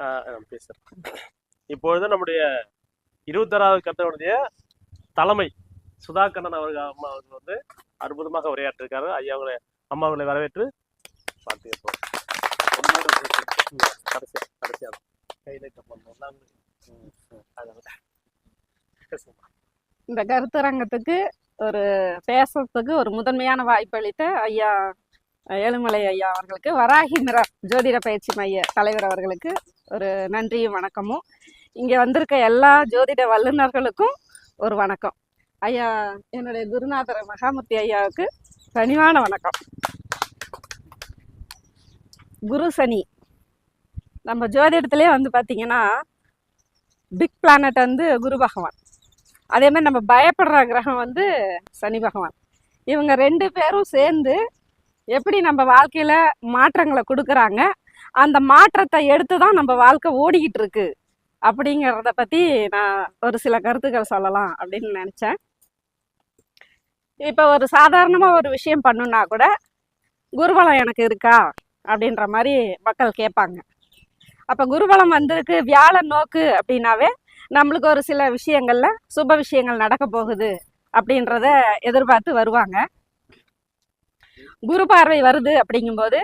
நான் பேசுறேன். இப்பொழுது நம்முடைய இருபத்தாறாவது கட்டனுடைய தலைமை சுதா கண்ணன் அவர்கள் அம்மா அவர்கள் வந்து அற்புதமாக உரையாற்றிருக்காரு. ஐயா அவங்களை அம்மா அவர்களை வரவேற்று பார்த்து கேட்போம் கடைசியா கடைசியா. கையில பண்ணோம் இந்த கருத்தரங்கத்துக்கு ஒரு பேசுறதுக்கு ஒரு முதன்மையான வாய்ப்பு அளித்த ஐயா ஏழுமலை ஐயா அவர்களுக்கு வராகி மிரா ஜோதிட பயிற்சி மைய தலைவர் அவர்களுக்கு ஒரு நன்றியும் வணக்கமும். இங்கே வந்திருக்க எல்லா ஜோதிட வல்லுநர்களுக்கும் ஒரு வணக்கம். ஐயா என்னுடைய குருநாதர் மகாமூர்த்தி ஐயாவுக்கு பணிவான வணக்கம். குரு சனி. நம்ம ஜோதிடத்திலே வந்து பார்த்தீங்கன்னா பிக் பிளானட் வந்து குரு பகவான். அதே மாதிரி நம்ம பயப்படுற கிரகம் வந்து சனி பகவான். இவங்க ரெண்டு பேரும் சேர்ந்து எப்படி நம்ம வாழ்க்கையில் மாற்றங்களை கொடுக்குறாங்க அந்த மாற்றத்தை எடுத்து தான் நம்ம வாழ்க்கை ஓடிக்கிட்டு இருக்கு அப்படிங்கிறத பற்றி நான் ஒரு சில கருத்துக்கள் சொல்லலாம் அப்படின்னு நினச்சேன். இப்போ ஒரு சாதாரணமாக ஒரு விஷயம் பண்ணுன்னா கூட குருபலம் எனக்கு இருக்கா? அப்படின்ற மாதிரி மக்கள் கேட்பாங்க. அப்போ குருபலம் வந்திருக்கு வியாழன் நோக்கு அப்படின்னாவே நம்மளுக்கு ஒரு சில விஷயங்களில் சுப விஷயங்கள் நடக்க போகுது அப்படின்றத எதிர்பார்த்து வருவாங்க. குரு பார்வை வருது அப்படிங்கும்போது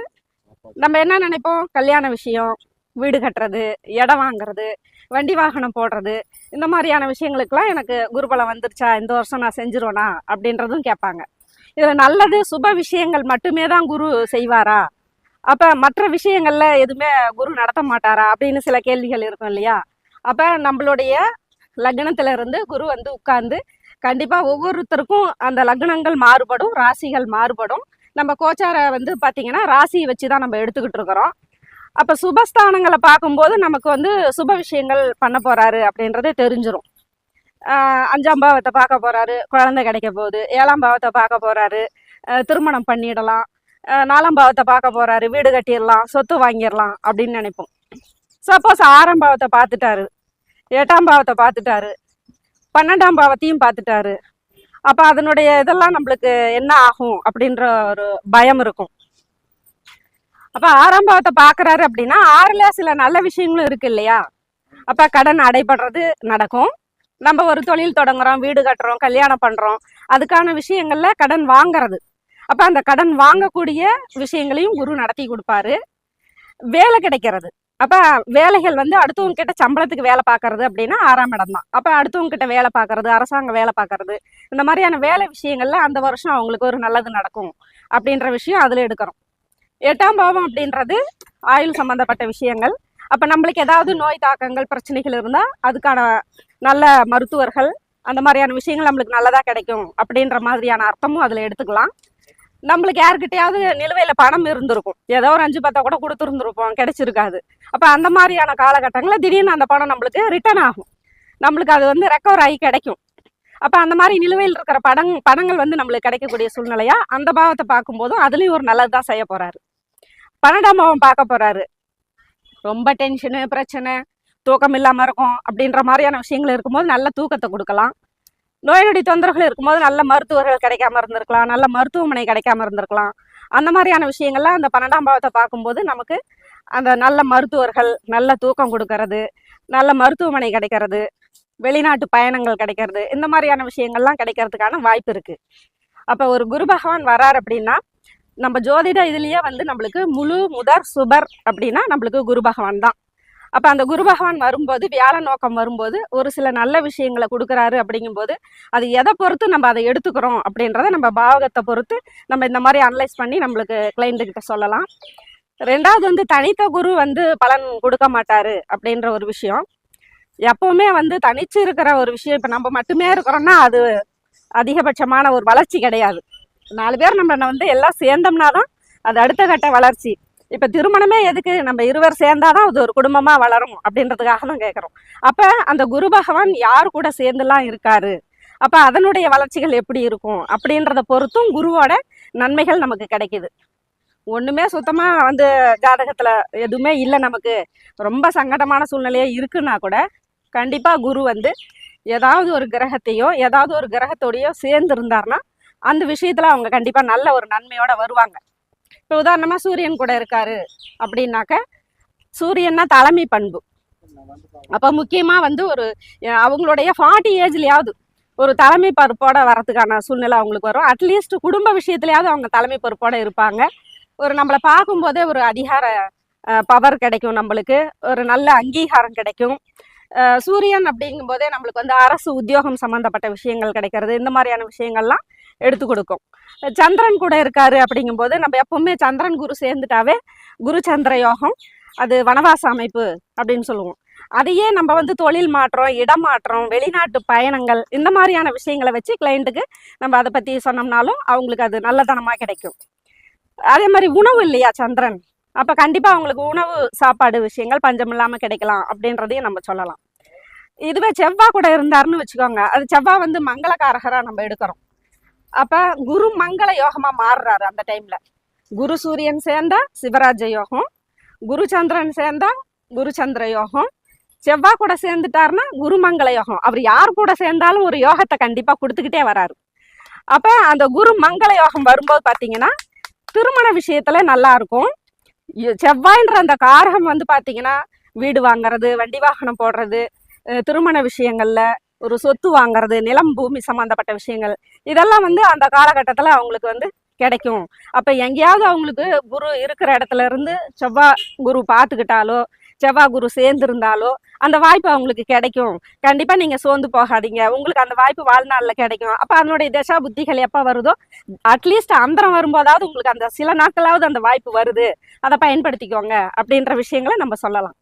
நம்ம என்ன நினைப்போம்? கல்யாண விஷயம் வீடு கட்டுறது இடம் வாங்குறது வண்டி வாகனம் போடுறது இந்த மாதிரியான விஷயங்களுக்கெல்லாம் எனக்கு குருபலம் வந்துருச்சா? இந்த வருஷம் நான் செஞ்சிருவேனா? அப்படின்றதும் கேட்பாங்க. இதில் நல்லது சுப விஷயங்கள் மட்டுமே தான் குரு செய்வாரா? அப்போ மற்ற விஷயங்கள்ல எதுவுமே குரு நடத்த மாட்டாரா? அப்படின்னு சில கேள்விகள் இருக்கும் இல்லையா? அப்போ நம்மளுடைய லக்னத்துல இருந்து குரு வந்து உட்கார்ந்து கண்டிப்பாக ஒவ்வொருத்தருக்கும் அந்த லக்னங்கள் மாறுபடும் ராசிகள் மாறுபடும். நம்ம கோச்சாரை வந்து பார்த்தீங்கன்னா ராசியை வச்சு தான் நம்ம எடுத்துக்கிட்டு இருக்கிறோம். அப்போ சுபஸ்தானங்களை பார்க்கும்போது நமக்கு வந்து சுப விஷயங்கள் பண்ண போறாரு அப்படின்றதே தெரிஞ்சிடும் அஞ்சாம் பாவத்தை பார்க்க போறாரு குழந்தை கிடைக்க போகுது ஏழாம் பாவத்தை பார்க்க போகிறாரு திருமணம் பண்ணிடலாம் நாலாம் பாவத்தை பார்க்க போறாரு வீடு கட்டிடலாம் சொத்து வாங்கிடலாம் அப்படின்னு நினைப்போம். சப்போஸ் ஆறாம் பாவத்தை பார்த்துட்டாரு எட்டாம் பாவத்தை பார்த்துட்டாரு பன்னெண்டாம் பாவத்தையும் பார்த்துட்டாரு. அப்போ அதனுடைய இதெல்லாம் நம்மளுக்கு என்ன ஆகும் அப்படின்ற ஒரு பயம் இருக்கும். அப்போ ஆறாம் பாவத்தை பார்க்குறாரு அப்படின்னா ஆறில் சில நல்ல விஷயங்களும் இருக்கு இல்லையா? அப்போ கடன் அடைபடுறது நடக்கும். நம்ம ஒரு தொழில் தொடங்குறோம் வீடு கட்டுறோம் கல்யாணம் பண்ணுறோம் அதுக்கான விஷயங்கள்ல கடன் வாங்குறது. அப்போ அந்த கடன் வாங்கக்கூடிய விஷயங்களையும் குரு நடத்தி கொடுப்பாரு. வேலை கிடைக்கிறது. அப்போ வேலைகள் வந்து அடுத்தவங்க கிட்ட சம்பளத்துக்கு வேலை பார்க்கறது அப்படின்னா ஆறாம் இடம் தான். அப்போ அடுத்தவங்க கிட்ட வேலை பார்க்கறது அரசாங்க வேலை பார்க்கறது இந்த மாதிரியான வேலை விஷயங்கள்ல அந்த வருஷம் அவங்களுக்கு ஒரு நல்லது நடக்கும் அப்படின்ற விஷயம் அதில் எடுக்கிறோம். எட்டாம் பாவம் அப்படின்றது ஆயுள் சம்பந்தப்பட்ட விஷயங்கள். அப்போ நம்மளுக்கு ஏதாவது நோய் தாக்கங்கள் பிரச்சனைகள் இருந்தால் அதுக்கான நல்ல மருத்துவர்கள் அந்த மாதிரியான விஷயங்கள் நம்மளுக்கு நல்லதாக கிடைக்கும் அப்படின்ற மாதிரியான அர்த்தமும் அதில் எடுத்துக்கலாம். நம்மளுக்கு யாருக்கிட்டையாவது நிலுவையில் பணம் இருந்திருக்கும். ஏதோ ஒரு அஞ்சு பத்தா கூட கொடுத்துருந்துருப்போம். கிடைச்சிருக்காது. அப்போ அந்த மாதிரியான காலகட்டங்களில் திடீர்னு அந்த பணம் நம்மளுக்கு ரிட்டர்ன் ஆகும். நம்மளுக்கு அது வந்து ரெக்கவர் ஆகி கிடைக்கும். அப்போ அந்த மாதிரி நிலுவையில் இருக்கிற படங் பணங்கள் வந்து நம்மளுக்கு கிடைக்கக்கூடிய சூழ்நிலையா அந்த பாவத்தை பார்க்கும்போதும் அதுலேயும் ஒரு நல்லது தான் செய்ய போகிறாரு பன்னெண்டாம் பாவம் பார்க்க போகிறாரு ரொம்ப டென்ஷனு பிரச்சனை தூக்கம் இல்லாமல் இருக்கும் அப்படின்ற மாதிரியான விஷயங்கள் இருக்கும்போது நல்ல தூக்கத்தை கொடுக்கலாம். நோய் நொடி தொந்தரவுகள் இருக்கும்போது நல்ல மருத்துவர்கள் கிடைக்காம இருந்திருக்கலாம் நல்ல மருத்துவமனை கிடைக்காம இருந்திருக்கலாம். அந்த மாதிரியான விஷயங்கள்லாம் அந்த பன்னெண்டாம் பாவத்தை பார்க்கும்போது நமக்கு அந்த நல்ல மருத்துவர்கள் நல்ல தூக்கம் கொடுக்கறது நல்ல மருத்துவமனை கிடைக்கிறது வெளிநாட்டு பயணங்கள் கிடைக்கிறது இந்த மாதிரியான விஷயங்கள்லாம் கிடைக்கிறதுக்கான வாய்ப்பு இருக்குது அப்போ ஒரு குரு பகவான் வரார் அப்படின்னா நம்ம ஜோதிட இதுலேயே வந்து நம்மளுக்கு முழு முதற் சுபர் அப்படின்னா நம்மளுக்கு குரு பகவான் தான். அப்போ அந்த குரு பகவான் வரும்போது வியாழ நோக்கம் வரும்போது ஒரு சில நல்ல விஷயங்களை கொடுக்குறாரு அப்படிங்கும்போது அது எதை பொறுத்து நம்ம அதை எடுத்துக்கிறோம் அப்படின்றத நம்ம பாவகத்தை பொறுத்து நம்ம இந்த மாதிரி அனலைஸ் பண்ணி நம்மளுக்கு கிளைண்ட்டு கிட்ட சொல்லலாம். ரெண்டாவது வந்து தனித்த குரு வந்து பலன் கொடுக்க மாட்டாரு அப்படின்ற ஒரு விஷயம். எப்பவுமே வந்து தனிச்சு இருக்கிற ஒரு விஷயம் இப்போ நம்ம மட்டுமே இருக்கிறோம்னா அது அதிகபட்சமான ஒரு வளர்ச்சி கிடையாது. நாலு பேர் நம்ம வந்து எல்லாம் சேர்ந்தோம்னா தான் அது அடுத்த கட்ட வளர்ச்சி. இப்போ திருமணமே எதுக்கு? நம்ம இருவர் சேர்ந்தாதான் அது ஒரு குடும்பமாக வளரும் அப்படின்றதுக்காக தான் கேட்குறோம் அப்போ அந்த குரு பகவான் யார் கூட சேர்ந்துலாம் இருக்காரு? அப்போ அதனுடைய வளர்ச்சிகள் எப்படி இருக்கும்? அப்படின்றத பொறுத்தும் குருவோட நன்மைகள் நமக்கு கிடைக்குது. ஒன்றுமே சுத்தமாக வந்து ஜாதகத்தில் எதுவுமே இல்லை நமக்கு. ரொம்ப சங்கடமான சூழ்நிலையே இருக்குன்னா கூட கண்டிப்பாக குரு வந்து ஏதாவது ஒரு கிரகத்தையோ ஏதாவது ஒரு கிரகத்தோடையோ சேர்ந்துருந்தாருன்னா அந்த விஷயத்தில் அவங்க கண்டிப்பாக நல்ல ஒரு நன்மையோட வருவாங்க. இப்போ உதாரணமாக சூரியன் கூட இருக்காரு அப்படின்னாக்க சூரியன்னா தலைமை பண்பு. அப்போ முக்கியமா வந்து ஒரு அவங்களுடைய ஃபார்ட்டி ஏஜ்லேயாவது ஒரு தலைமை பொறுப்போட வரதுக்கான சூழ்நிலை அவங்களுக்கு வரும். அட்லீஸ்ட் குடும்ப விஷயத்துலையாவது அவங்க தலைமை பொறுப்போட இருப்பாங்க. ஒரு நம்மளை பார்க்கும்போதே ஒரு அதிகார பவர் கிடைக்கும் நம்மளுக்கு. ஒரு நல்ல அங்கீகாரம் கிடைக்கும். சூரியன் அப்படிங்கும் போதே நம்மளுக்கு வந்து அரசு உத்தியோகம் சம்மந்தப்பட்ட விஷயங்கள் கிடைக்கிறது. இந்த மாதிரியான விஷயங்கள்லாம் எடுத்து கொடுக்கும். சந்திரன் கூட இருக்காரு அப்படிங்கும்போது நம்ம எப்பவுமே சந்திரன் குரு சேர்ந்துட்டாவே குரு சந்திர யோகம் அது வனவாச அமைப்பு அப்படின்னு சொல்லுவோம். அதையே நம்ம வந்து தொழில் மாற்றம் இடமாற்றம் வெளிநாட்டு பயணங்கள் இந்த மாதிரியான விஷயங்களை வச்சு கிளைண்ட்டுக்கு நம்ம அதை பற்றி சொன்னோம்னாலும் அவங்களுக்கு அது நல்லதனமாக கிடைக்கும். அதே மாதிரி உணவு இல்லையா சந்திரன்? அப்போ கண்டிப்பாக அவங்களுக்கு உணவு சாப்பாடு விஷயங்கள் பஞ்சம் இல்லாமல் கிடைக்கலாம் அப்படின்றதையும் நம்ம சொல்லலாம். இதுவே செவ்வாய் கூட இருந்தாருன்னு வச்சுக்கோங்க. அது செவ்வாய் வந்து மங்களகாரகராக நம்ம எடுக்கிறோம். அப்போ குரு மங்கள யோகமாக மாறுறாரு அந்த டைமில் குரு சூரியன் சேர்ந்தா சிவராஜ யோகம் குரு சந்திரன் சேர்ந்தா குரு சந்திர யோகம் செவ்வாய் கூட சேர்ந்துட்டாருன்னா குருமங்கள யோகம். அவர் யார் கூட சேர்ந்தாலும் ஒரு யோகத்தை கண்டிப்பா கொடுத்துக்கிட்டே வராரு. அப்ப அந்த குரு மங்கள யோகம் வரும்போது பாத்தீங்கன்னா திருமண விஷயத்துல நல்லா இருக்கும். செவ்வாயின்ற செவ்வாய்ன்ற அந்த காரகம் வந்து பாத்தீங்கன்னா வீடு வாங்குறது வண்டி வாகனம் போடுறது திருமண விஷயங்கள்ல ஒரு சொத்து வாங்குறது நிலம் பூமி சம்பந்தப்பட்ட விஷயங்கள் இதெல்லாம் வந்து அந்த காலகட்டத்தில் அவங்களுக்கு வந்து கிடைக்கும். அப்போ எங்கேயாவது அவங்களுக்கு குரு இருக்கிற இடத்துல இருந்து செவ்வாய் குரு பார்த்துக்கிட்டாலோ செவ்வாய் குரு சேர்ந்துருந்தாலோ அந்த வாய்ப்பு அவங்களுக்கு கிடைக்கும். கண்டிப்பாக நீங்கள் சோர்ந்து போகாதீங்க. உங்களுக்கு அந்த வாய்ப்பு வாழ்நாளில் கிடைக்கும். அப்போ அதனுடைய தசா புத்திகள் எப்போ வருதோ அட்லீஸ்ட் அந்தரம் வரும்போதாவது உங்களுக்கு அந்த சில நாட்களாவது அந்த வாய்ப்பு வருது. அதை பயன்படுத்திக்கோங்க அப்படின்ற விஷயங்களை நம்ம சொல்லலாம்.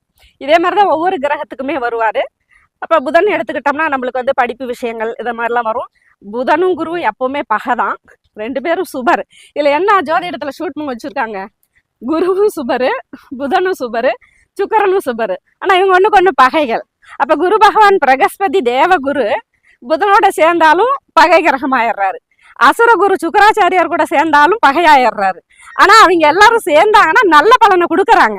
இதே மாதிரி தான் ஒவ்வொரு கிரகத்துக்குமே வருவார். அப்போ புதன் எடுத்துக்கிட்டோம்னா நம்மளுக்கு வந்து படிப்பு விஷயங்கள் இதை மாதிரிலாம் வரும். புதனும் குருவும் எப்பவுமே பகை தான் ரெண்டு பேரும் சுபர். இதுல என்ன ஜோதிடத்துல ஷூட் பண்ணி வச்சிருக்காங்க? குருவும் சுபரு புதனும் சுபரு சுக்கரனும் சுபரு. ஆனா இவங்க ஒண்ணுக்கு ஒண்ணு பகைகள். அப்ப குரு பகவான் பிரகஸ்பதி தேவகுரு புதனோட சேர்ந்தாலும் பகை கிரகமாயிடுறாரு. அசுர குரு சுக்கராச்சாரியார் கூட சேர்ந்தாலும் பகையாயிடுறாரு. ஆனா அவங்க எல்லாரும் சேர்ந்தாங்கன்னா நல்ல பலனை கொடுக்கறாங்க.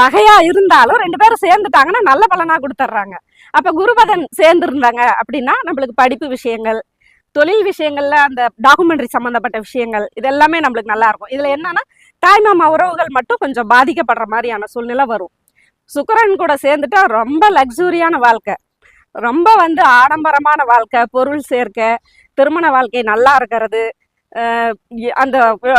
பகையா இருந்தாலும் ரெண்டு பேரும் சேர்ந்துட்டாங்கன்னா நல்ல பலனா கொடுத்துட்றாங்க. அப்போ குருபதன் சேர்ந்துருந்தாங்க அப்படின்னா நம்மளுக்கு படிப்பு விஷயங்கள் தொழில் விஷயங்கள்ல அந்த டாக்குமெண்ட்ரி சம்மந்தப்பட்ட விஷயங்கள் இது எல்லாமே நம்மளுக்கு நல்லா இருக்கும். இதுல என்னன்னா தாய்மாமா உறவுகள் மட்டும் கொஞ்சம் பாதிக்கப்படுற மாதிரியான சூழ்நிலை வரும். சுக்கரன் கூட சேர்ந்துட்டா ரொம்ப லக்ஸூரியான வாழ்க்கை. ரொம்ப வந்து ஆடம்பரமான வாழ்க்கை பொருள் சேர்க்கை திருமண வாழ்க்கை நல்லா இருக்கிறது அந்த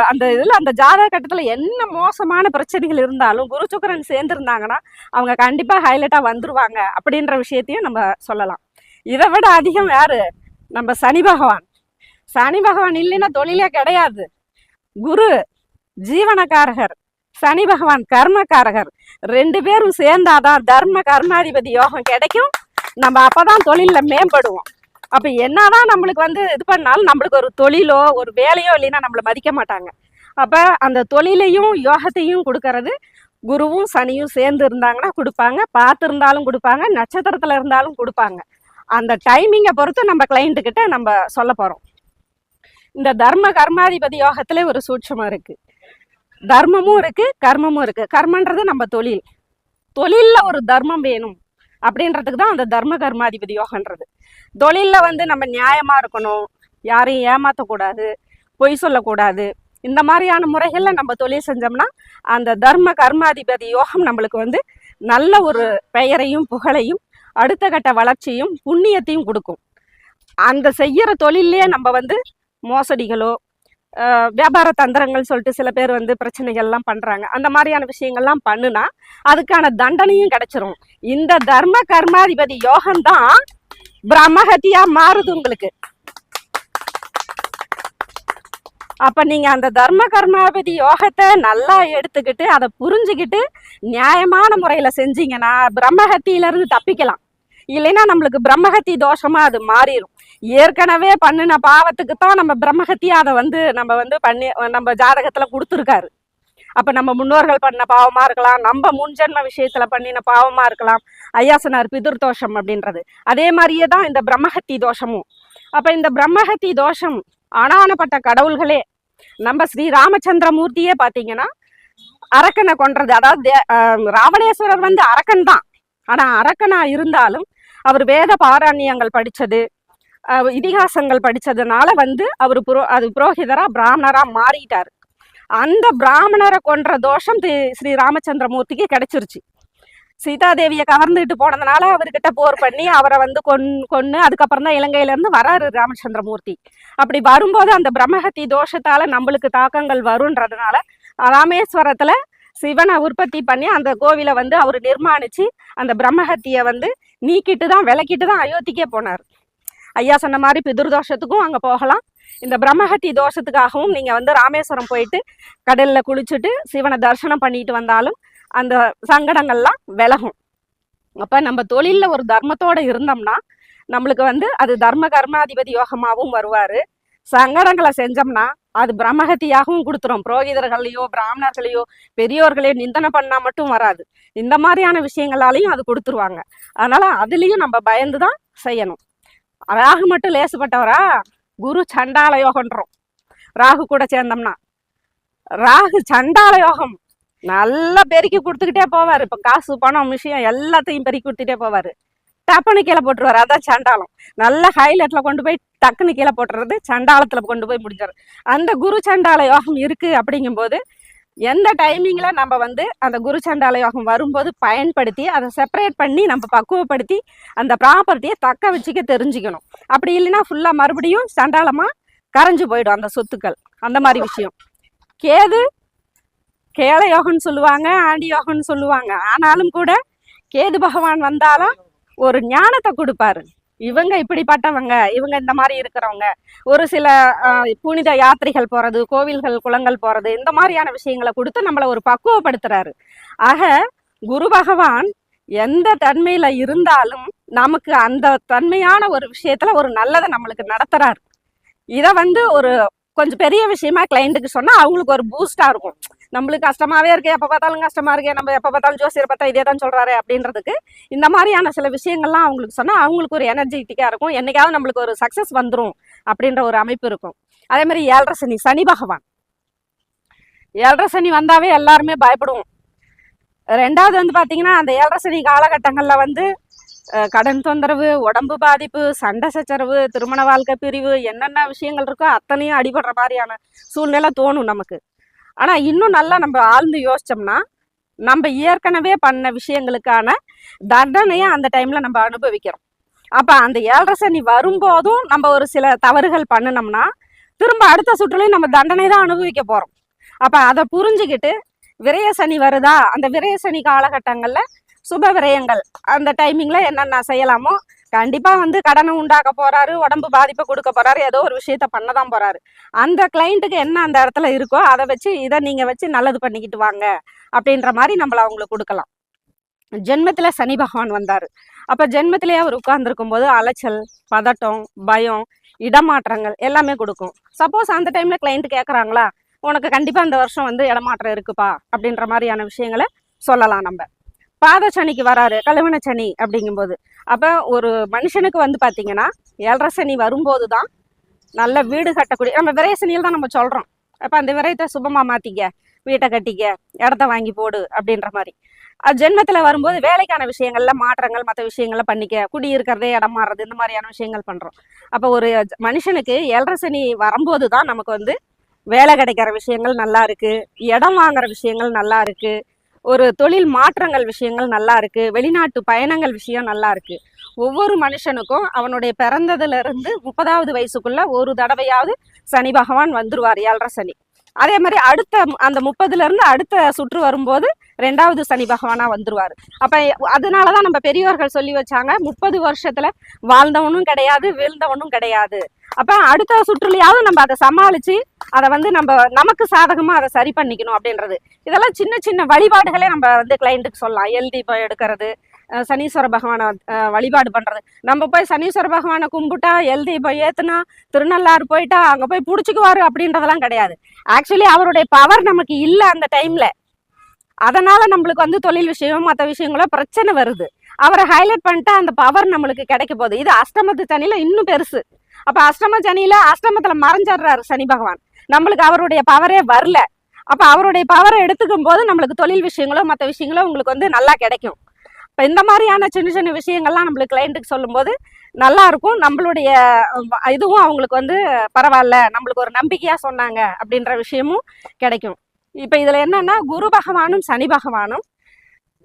அந்த இதில் அந்த ஜாதக கட்டத்தில் என்ன மோசமான பிரச்சனைகள் இருந்தாலும் குரு சுக்கரன் சேர்ந்துருந்தாங்கன்னா அவங்க கண்டிப்பாக ஹைலைட்டாக வந்துருவாங்க அப்படின்ற விஷயத்தையும் நம்ம சொல்லலாம். இதை விட அதிகம் யாரு? நம்ம சனி பகவான். சனி பகவான் இல்லைன்னா தொழிலே கிடையாது. குரு ஜீவனக்காரகர் சனி பகவான் கர்மகாரகர் ரெண்டு பேரும் சேர்ந்தாதான் தர்ம கர்மாதிபதி யோகம் கிடைக்கும். நம்ம அப்பதான் தொழிலில் மேம்படுவோம். அப்ப என்னதான் நம்மளுக்கு வந்து இது பண்ணாலும் நம்மளுக்கு ஒரு தொழிலோ ஒரு வேலையோ இல்லைன்னா நம்மள மதிக்க மாட்டாங்க. அப்ப அந்த தொழிலையும் யோகத்தையும் கொடுக்கறது குருவும் சனியும் சேர்ந்து இருந்தாங்கன்னா கொடுப்பாங்க. பார்த்து இருந்தாலும் கொடுப்பாங்க. நட்சத்திரத்துல இருந்தாலும் கொடுப்பாங்க. அந்த டைமிங்கை பொறுத்து நம்ம கிளைண்ட்டுக்கிட்ட நம்ம சொல்ல போகிறோம் இந்த தர்ம கர்மாதிபதி யோகத்துல ஒரு சூட்சமாக இருக்குது தர்மமும் இருக்குது கர்மமும் இருக்குது கர்மன்றது நம்ம தொழில். தொழிலில் ஒரு தர்மம் வேணும். அப்படின்றதுக்கு தான் அந்த தர்ம கர்மாதிபதி யோகன்றது தொழிலில் வந்து நம்ம நியாயமாக இருக்கணும் யாரையும் ஏமாற்றக்கூடாது பொய் சொல்லக்கூடாது. இந்த மாதிரியான முறைகளில் நம்ம தொழில் செஞ்சோம்னா அந்த தர்ம கர்மாதிபதி யோகம் நம்மளுக்கு வந்து நல்ல ஒரு பெயரையும் புகழையும் அடுத்த கட்ட வளர்ச்சியும் புண்ணியத்தையும் கொடுக்கும். அந்த செய்கிற தொழிலே நம்ம வந்து மோசடிகளோ வியாபார தந்திரங்கள் சொல்லிட்டு சில பேர் வந்து பிரச்சனைகள்லாம் பண்றாங்க. அந்த மாதிரியான விஷயங்கள்லாம் பண்ணுனா அதுக்கான தண்டனையும் கிடைச்சிரும். இந்த தர்ம கர்மாதிபதி யோகம்தான் பிரம்மஹத்தியா மாறுது உங்களுக்கு. அப்ப நீங்க அந்த தர்ம கர்மாபதி யோகத்தை நல்லா எடுத்துக்கிட்டு அதை புரிஞ்சுக்கிட்டு நியாயமான முறையில செஞ்சீங்கன்னா பிரம்மஹத்தியில இருந்து தப்பிக்கலாம். இல்லைன்னா நம்மளுக்கு பிரம்மஹத்தி தோஷமா அது மாறிடும் ஏற்கனவே பண்ணின பாவத்துக்கு தான் நம்ம பிரம்மஹத்தியா அதை வந்து நம்ம வந்து பண்ணி நம்ம ஜாதகத்துல கொடுத்துருக்காரு. அப்ப நம்ம முன்னோர்கள் பண்ண பாவமா இருக்கலாம் நம்ம முன்ஜென்ம விஷயத்துல பண்ணின பாவமா இருக்கலாம். ஐயாசனார் பிதுர் தோஷம் அப்படின்றது. அதே மாதிரியே தான் இந்த பிரம்மஹத்தி தோஷமும். அப்ப இந்த பிரம்மஹத்தி தோஷம் அனானப்பட்ட கடவுள்களே நம்ம ஸ்ரீ ராமச்சந்திரமூர்த்தியே பாத்தீங்கன்னா அரக்கனை கொன்றது அதாவது ராவணேஸ்வரர் வந்து அரக்கன் தான். ஆனா அரக்கனா இருந்தாலும் அவர் வேத பாராணியங்கள் படித்தது இதிகாசங்கள் படித்ததுனால வந்து அவர் புரோ அது புரோகிதராக பிராமணராக மாறிட்டார். அந்த பிராமணரை கொன்ற தோஷம் தி- ஸ்ரீ ராமச்சந்திரமூர்த்திக்கு கிடைச்சிருச்சு. சீதாதேவியை கவர்ந்துட்டு போனதுனால அவர்கிட்ட போர் பண்ணி அவரை வந்து கொன் கொன்று அதுக்கப்புறம் தான் இலங்கையிலேருந்து வராரு ராமச்சந்திரமூர்த்தி. அப்படி வரும்போது அந்த பிரம்மஹத்தி தோஷத்தால் நம்மளுக்கு தாக்கங்கள் வருன்றதுனால ராமேஸ்வரத்தில் சிவனை உற்பத்தி பண்ணி அந்த கோவிலை வந்து அவர் நிர்மாணிச்சு அந்த பிரம்மஹத்தியை வந்து நீக்கிட்டு தான் விளக்கிட்டு தான் அயோத்திக்கே போனார். ஐயா சொன்ன மாதிரி பிதுர்தோஷத்துக்கும் அங்கே போகலாம். இந்த பிரம்மஹத்தி தோஷத்துக்காகவும் நீங்கள் வந்து ராமேஸ்வரம் போயிட்டு கடலில் குளிச்சுட்டு சிவனை தரிசனம் பண்ணிட்டு வந்தாலும் அந்த சங்கடங்கள்லாம் விலகும். அப்போ நம்ம தொழிலில் ஒரு தர்மத்தோடு இருந்தோம்னா நம்மளுக்கு வந்து அது தர்ம கர்மாதிபதி யோகமாகவும் வருவார். சங்கடங்களை செஞ்சோம்னா அது பிரம்மகத்தியாகவும் கொடுத்துரும். புரோகிதர்களையோ பிராமணர்களையோ பெரியோர்களையோ நிந்தனை பண்ணா மட்டும் வராது. இந்த மாதிரியான விஷயங்களாலையும் அது கொடுத்துருவாங்க. அதனால அதுலேயும் நம்ம பயந்து தான் செய்யணும். ராகு மட்டும் லேசுப்பட்டவரா? குரு சண்டால யோகன்றோம். ராகு கூட சேர்ந்தோம்னா. ராகு சண்டால யோகம். நல்லா பெருக்கி கொடுத்துக்கிட்டே போவார். இப்போ காசு பணம் விஷயம் எல்லாத்தையும் பெருக்கி கொடுத்துட்டே போவார். டப்புன்னு கீழே போட்டுருவாரு. அதான் சண்டாலம் நல்ல ஹைலைட்ல கொண்டு போய் டக்குன்னு கீழே போட்டுறது சண்டாலத்துல கொண்டு போய் முடிஞ்சாரு அந்த குரு சண்டால யோகம் இருக்கு அப்படிங்கும்போது எந்த டைமிங்ல நம்ம வந்து அந்த குரு சண்டால யோகம் வரும்போது பயன்படுத்தி அதை செப்பரேட் பண்ணி நம்ம பக்குவப்படுத்தி அந்த ப்ராப்பர்ட்டியை தக்க வச்சுக்க தெரிஞ்சுக்கணும். அப்படி இல்லைன்னா ஃபுல்லா மறுபடியும் சண்டாலமா கரைஞ்சு போயிடும் அந்த சொத்துக்கள். அந்த மாதிரி விஷயம். கேது கேள யோகம்னு சொல்லுவாங்க ஆண்டி யோகம்னு சொல்லுவாங்க. ஆனாலும் கூட கேது பகவான் வந்தாலும் ஒரு ஞானத்தை கொடுப்பாரு. இவங்க இப்படிப்பட்டவங்க இவங்க இந்த மாதிரி இருக்கிறவங்க. ஒரு சில புனித யாத்திரைகள் போறது கோவில்கள் குளங்கள் போறது இந்த மாதிரியான விஷயங்களை கொடுத்து நம்மளை ஒரு பக்குவப்படுத்துறாரு. ஆக குரு பகவான் எந்த தன்மையில இருந்தாலும் நமக்கு அந்த தன்மையான ஒரு விஷயத்துல ஒரு நல்லதை நம்மளுக்கு நடத்துறாரு. இதை வந்து ஒரு கொஞ்சம் பெரிய விஷயமா கிளைண்ட்டுக்கு சொன்னா அவங்களுக்கு ஒரு பூஸ்டா இருக்கும். நம்மளுக்கு கஷ்டமாகவே இருக்கே எப்போ பார்த்தாலும் கஷ்டமாக இருக்கு நம்ம எப்போ பார்த்தாலும் ஜோசியர் பார்த்தா இதே தான் சொல்கிறாரு அப்படின்றதுக்கு இந்த மாதிரியான சில விஷயங்கள்லாம் அவங்களுக்கு சொன்னால் அவங்களுக்கு ஒரு எனர்ஜெட்டிக்காக இருக்கும். என்னைக்காவது நம்மளுக்கு ஒரு சக்சஸ் வந்துடும் அப்படின்ற ஒரு அமைப்பு இருக்கும். அதே மாதிரி ஏழரை சனி சனி பகவான். ஏழரை சனி வந்தாவே எல்லாருமே பயப்படுவோம். ரெண்டாவது வந்து பார்த்தீங்கன்னா அந்த ஏழரை சனி காலகட்டங்களில் வந்து கடன் தொந்தரவு உடம்பு பாதிப்பு சண்டை சச்சரவு திருமண வாழ்க்கை பிரிவு என்னென்ன விஷயங்கள் இருக்கோ அத்தனையும் அடிபடுற மாதிரியான சூழ்நிலை தோணும் நமக்கு. ஆனால் இன்னும் நல்லா நம்ம ஆழ்ந்து யோசித்தோம்னா நம்ம ஏற்கனவே பண்ண விஷயங்களுக்கான தண்டனையை அந்த டைமில் நம்ம அனுபவிக்கிறோம். அப்போ அந்த ஏழரை சனி வரும்போதும் நம்ம ஒரு சில தவறுகள் பண்ணினோம்னா திரும்ப அடுத்த சுற்றுலையும் நம்ம தண்டனை தான் அனுபவிக்க போகிறோம் அப்போ அதை புரிஞ்சுக்கிட்டு விரய சனி வருதா? அந்த விரய சனி காலகட்டங்களில் சுப விரயங்கள் அந்த டைமிங்கில் என்னென்ன செய்யலாமோ கண்டிப்பா வந்து கடனை உண்டாக்க போறாரு உடம்பு பாதிப்பை கொடுக்க போறாரு ஏதோ ஒரு விஷயத்த பண்ணதான் போறாரு. அந்த கிளைண்ட்டுக்கு என்ன அந்த இடத்துல இருக்கோ அதை வச்சு இதை நீங்க வச்சு நல்லது பண்ணிக்கிட்டு வாங்க அப்படின்ற மாதிரி நம்மள அவங்களுக்கு கொடுக்கலாம். ஜென்மத்துல சனி பகவான் வந்தாரு. அப்ப ஜென்மத்திலேயே அவர் உட்கார்ந்துருக்கும் போது அலைச்சல் பதட்டம் பயம் இடமாற்றங்கள் எல்லாமே கொடுக்கும். சப்போஸ் அந்த டைம்ல கிளைண்ட் கேட்குறாங்களா உனக்கு கண்டிப்பா இந்த வருஷம் வந்து இடமாற்றம் இருக்குப்பா அப்படின்ற மாதிரியான விஷயங்களை சொல்லலாம் நம்ம. பாத சனிக்கு வராரு கழுவன சனி அப்படிங்கும்போது. அப்போ ஒரு மனுஷனுக்கு வந்து பார்த்தீங்கன்னா ஏழரை சனி வரும்போது தான் நல்ல வீடு கட்டக்கூடிய நம்ம விரயசனியில் தான் நம்ம சொல்கிறோம் அப்போ அந்த விரயத்தை சுபமாக மாற்றிக்க வீட்டை கட்டிக்க இடத்த வாங்கி போடு அப்படின்ற மாதிரி. அது ஜென்மத்தில் வரும்போது வேலைக்கான விஷயங்கள்ல மாற்றங்கள் மற்ற விஷயங்கள பண்ணிக்க குடி இருக்கிறதே இடம் மாறுறது இந்த மாதிரியான விஷயங்கள் பண்ணுறோம் அப்போ ஒரு மனுஷனுக்கு ஏழரை சனி வரும்போது தான் நமக்கு வந்து வேலை கிடைக்கிற விஷயங்கள் நல்லா இருக்கு இடம் வாங்குற விஷயங்கள் நல்லா இருக்குது ஒரு தொழில் மாற்றங்கள் விஷயங்கள் நல்லா இருக்கு. வெளிநாட்டு பயணங்கள் விஷயம் நல்லா இருக்கு. ஒவ்வொரு மனுஷனுக்கும் அவனுடைய பிறந்ததுல இருந்து முப்பதாவது வயசுக்குள்ள ஒரு தடவையாவது சனி பகவான் வந்துருவார் ஏழரை சனி. அதே மாதிரி அடுத்த அந்த முப்பதுல இருந்து அடுத்த சுற்று வரும்போது ரெண்டாவது சனி பகவானா வந்துருவார். அப்ப அதனாலதான் நம்ம பெரியவர்கள் சொல்லி வச்சாங்க முப்பது வருஷத்துல வாழ்ந்தவனும் கிடையாது வீழ்ந்தவனும் கிடையாது. அப்ப அடுத்த சுற்றுலையாவது நம்ம அதை சமாளிச்சு அதை வந்து நம்ம நமக்கு சாதகமா அதை சரி பண்ணிக்கணும் அப்படின்றது. இதெல்லாம் சின்ன சின்ன வழிபாடுகளே நம்ம வந்து கிளைண்ட்டுக்கு சொல்லலாம். எழுதி எடுக்கிறது சனீஸ்வர பகவானை வழிபாடு பண்ணுறது நம்ம போய் சனீஸ்வர பகவானை கும்பிட்டா எழுதி போய் ஏற்றுனா திருநள்ளாறு போயிட்டா அங்கே போய் பிடிச்சிக்குவார் அப்படின்றதெல்லாம் கிடையாது. ஆக்சுவலி அவருடைய பவர் நமக்கு இல்லை அந்த டைமில் அதனால் நம்மளுக்கு வந்து தொழில் விஷயம் மற்ற விஷயங்களோ பிரச்சனை வருது. அவரை ஹைலைட் பண்ணிட்டா அந்த பவர் நம்மளுக்கு கிடைக்க போகுது. இது அஷ்டமத்து சனியில் இன்னும் பெருசு. அப்போ அஷ்டம சனியில் அஷ்டமத்தில் மறைஞ்சிடுறாரு சனி பகவான். நம்மளுக்கு அவருடைய பவரே வரல. அப்போ அவருடைய பவரை எடுத்துக்கும் போது நம்மளுக்கு தொழில் விஷயங்களோ மற்ற விஷயங்களோ உங்களுக்கு வந்து நல்லா கிடைக்கும். இப்போ இந்த மாதிரியான சின்ன சின்ன விஷயங்கள்லாம் நம்மளுக்கு கிளைண்ட்டுக்கு சொல்லும்போது நல்லா இருக்கும். நம்மளுடைய இதுவும் அவங்களுக்கு வந்து பரவாயில்ல நம்மளுக்கு ஒரு நம்பிக்கையாக சொன்னாங்க அப்படின்ற விஷயமும் கிடைக்கும். இப்போ இதில் என்னென்னா குரு பகவானும் சனி பகவானும்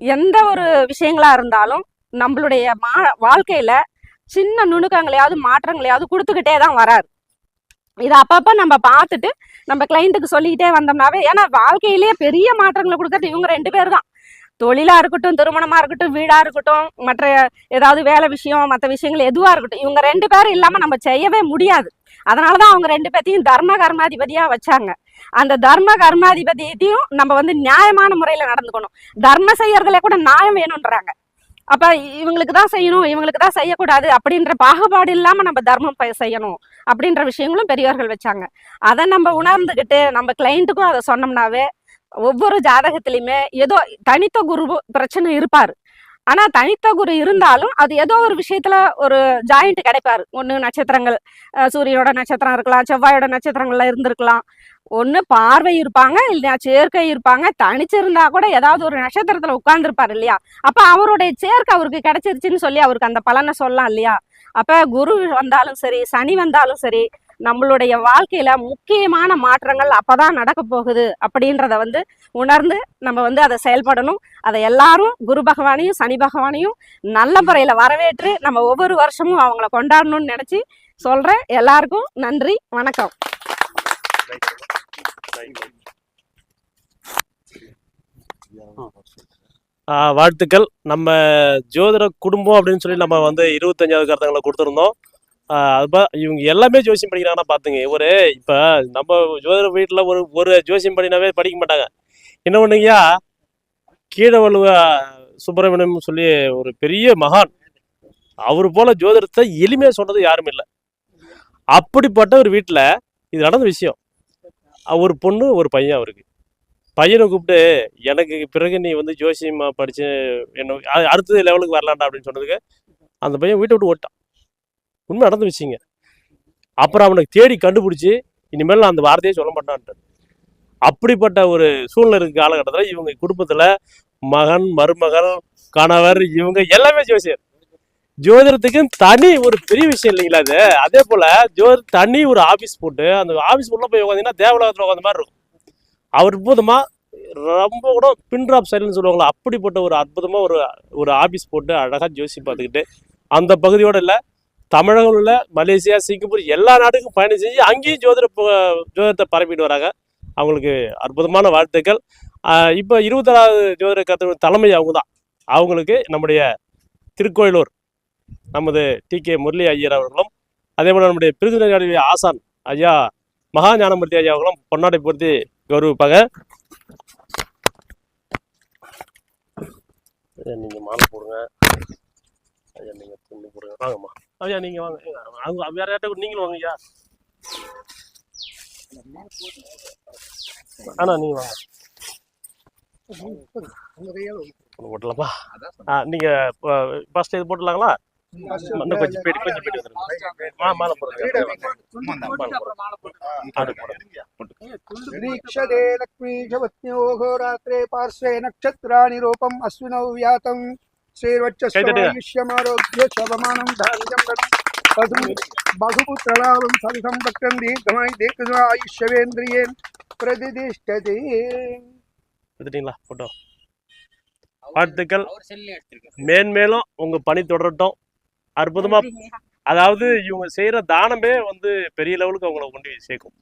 எந்த ஒரு விஷயங்களாக இருந்தாலும் நம்மளுடைய மா வாழ்க்கையில் சின்ன நுணுக்கங்களையாவது மாற்றங்களையாவது கொடுத்துக்கிட்டே தான் வராரு. இதை அப்பப்போ நம்ம பார்த்துட்டு நம்ம கிளைண்ட்டுக்கு சொல்லிக்கிட்டே வந்தோம்னாவே ஏன்னா வாழ்க்கையிலேயே பெரிய மாற்றங்களை கொடுக்கறது இவங்க ரெண்டு பேர் தான். தொழிலா இருக்கட்டும் திருமணமா இருக்கட்டும் வீடா இருக்கட்டும் மற்ற ஏதாவது வேலை விஷயம் மற்ற விஷயங்கள் எதுவா இருக்கட்டும் இவங்க ரெண்டு பேரும் இல்லாம நம்ம செய்யவே முடியாது. அதனாலதான் அவங்க ரெண்டு பேர்த்தையும் தர்ம கர்மாதிபதியா வச்சாங்க. அந்த தர்ம கர்மாதிபதியத்தையும் நம்ம வந்து நியாயமான முறையில நடந்துக்கணும். தர்மம் செய்யறதுல கூட நியாயம் வேணும்ன்றாங்க. அப்ப இவங்களுக்கு தான் செய்யணும் இவங்களுக்கு தான் செய்யக்கூடாது அப்படின்ற பாகுபாடு இல்லாம நம்ம தர்மம் ப- செய்யணும் அப்படின்ற விஷயங்களும் பெரியவர்கள் வச்சாங்க. அதை நம்ம உணர்ந்துகிட்டு நம்ம கிளைண்ட்டுக்கும் அதை சொன்னோம்னாவே ஒவ்வொரு ஜாதகத்திலையுமே ஏதோ தனித்த குரு பிரச்சனை இருப்பாரு. ஆனா தனித்த குரு இருந்தாலும் அது ஏதோ ஒரு விஷயத்துல ஒரு ஜாயிண்ட் கிடைப்பாரு. ஒண்ணு நட்சத்திரங்கள் சூரியனோட நட்சத்திரம் இருக்கலாம் செவ்வாயோட நட்சத்திரங்கள்ல இருந்திருக்கலாம். ஒண்ணு பார்வை இருப்பாங்க இல்லையா சேர்க்கை இருப்பாங்க. தனிச்சிருந்தா கூட ஏதாவது ஒரு நட்சத்திரத்துல உட்கார்ந்துருப்பாரு இல்லையா? அப்ப அவருடைய சேர்க்கை அவருக்கு கிடைச்சிருச்சுன்னு சொல்லி அவருக்கு அந்த பலனை சொல்லலாம் இல்லையா? அப்ப குரு வந்தாலும் சரி சனி வந்தாலும் சரி நம்மளுடைய வாழ்க்கையில முக்கியமான மாற்றங்கள் அப்பதான் நடக்க போகுது அப்படின்றத வந்து உணர்ந்து நம்ம வந்து அதை செயல்படணும். அதை எல்லாரும் குரு பகவானையும் சனி பகவானையும் நல்ல முறையில வரவேற்று நம்ம ஒவ்வொரு வருஷமும் அவங்கள கொண்டாடணும்னு நினைச்சு சொல்றேன். எல்லாருக்கும் நன்றி வணக்கம். வாழ்த்துக்கள். நம்ம ஜோதிட குடும்பம் அப்படின்னு சொல்லி நம்ம வந்து இருபத்தஞ்சாவது கருத்தங்களை கொடுத்துருந்தோம். அதுபா இவங்க எல்லாமே ஜோசியம் படிக்கிறாங்கன்னா பார்த்துங்க ஒரு இப்போ நம்ம ஜோதிட வீட்டில் ஒரு ஒரு ஜோசியம் படினாவே படிக்க மாட்டாங்க. என்ன பண்ணுங்கய்யா கீழவள்ளுவ சுப்பிரமணியம் சொல்லி ஒரு பெரிய மகான். அவர் போல ஜோதிடத்தை எளிமையாக சொன்னது யாரும் இல்லை. அப்படிப்பட்ட ஒரு வீட்டில் இது நடந்த விஷயம். ஒரு பொண்ணு ஒரு பையன் அவருக்கு. பையனை கூப்பிட்டு எனக்கு பிறகு நீ வந்து ஜோசியமாக படித்து என்ன அடுத்தது அடுத்த லெவலுக்கு வரலாண்டா அப்படின்னு சொன்னதுக்கு அந்த பையன் வீட்டை விட்டு ஓட்டான். உண்மை நடந்த வச்சிங்க அப்புறம் அவனுக்கு தேடி கண்டுபிடிச்சி இனிமேல் நான் அந்த வார்த்தையே சொல்ல மாட்டான்ட்டு. அப்படிப்பட்ட ஒரு சூழ்நிலை இருக்க காலகட்டத்தில் இவங்க குடும்பத்தில் மகன் மருமகள் கணவர் இவங்க எல்லாமே ஜோசியர். ஜோதிடத்துக்கு தனி ஒரு பெரிய விஷயம் இல்லைங்களா அது அதே போல ஜோ தனி ஒரு ஆபீஸ் போட்டு அந்த ஆபீஸ் உள்ளே போய் உட்காந்திங்கன்னா தேவலோகத்தில் உட்காந்த மாதிரி இருக்கும். அவர் அற்புதமா ரொம்ப கூட பின் ட்ராப் சைலன்னு சொல்லுவாங்களா அப்படிப்பட்ட ஒரு அற்புதமா ஒரு ஒரு ஆபீஸ் போட்டு அழகா ஜோசி பார்த்துக்கிட்டு அந்த பகுதியோட இல்லை தமிழகம் உள்ள மலேசியா சிங்கப்பூர் எல்லா நாட்டுக்கும் பயணம் செஞ்சு அங்கேயும் ஜோதிட ஜோதிடத்தை பரப்பிட்டு வராங்க. அவங்களுக்கு அற்புதமான வாழ்த்துக்கள். இப்போ இருபத்தாறாவது ஜோதிட கத்த தலைமை அவங்க தான். அவங்களுக்கு நம்முடைய திருக்கோயிலூர் நமது டி. கே. முரளி ஐயர் அவர்களும் அதே போல் நம்முடைய பிரிதினி ஆசான் ஐயா மகா ஞானமூர்த்தி ஐயா அவர்களும் பொன்னாடை பொருத்தி கௌரவிப்பாங்க. நீங்கள் மாலை போடுங்க. ஐயா நீங்க துணி போடுங்க. வாங்கம்மா. ஐயா நீங்க வாங்க. அவங்க வேற யார்ட்ட நீங்களும் வாங்க ஐயா. ஆனா நீங்க வாங்க. போட்டலாமா நீங்க ஃபர்ஸ்ட் இது போட்டுலாங்களா இன்னும் கொஞ்சம் ராத்திரே பார்श्वे நட்சத்திராணி ரூபம் அஸ்வினோ வியாத்தம். ஸ்ரீவச்சமாரோக்கிய சதமானம் தாரியம் பசு பசுபுத்திரலாபம் சதிசம் பக்தம் தீர்க்கமாய் வாழ்த்துக்கள் மேன்மேலும் உங்க பணி தொடரட்டும் அற்புதமா அதாவது இவங்க செய்யற தானமே வந்து பெரிய லெவலுக்கு அவங்கள கொண்டு சேர்க்கும்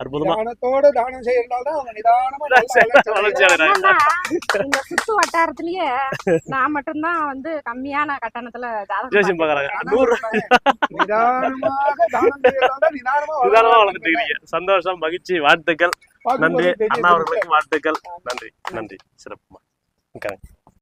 அற்புதமா. தானத்தோட தானம் செய்யறதால தான் அவங்க நிதானமா நல்ல வளர்ச்சி வளர்ச்சி அடைறாங்க. என்னன்னா, இந்த சுத்து வட்டாரத்திலேயே நான் மட்டும்தான் வந்து கம்மியான கட்டணத்துல ஜோசியம் பாக்குறாங்க நூறு. நிதானமாக தானம் செய்யறதால நிதானமா நிதானமா வளர்ந்துட்டு இருக்கீங்க சந்தோஷம் மகிழ்ச்சி வாழ்த்துக்கள். நன்றி. அண்ணா அவர்களுக்கு வாழ்த்துக்கள். நன்றி. நன்றி. சிறப்புமா.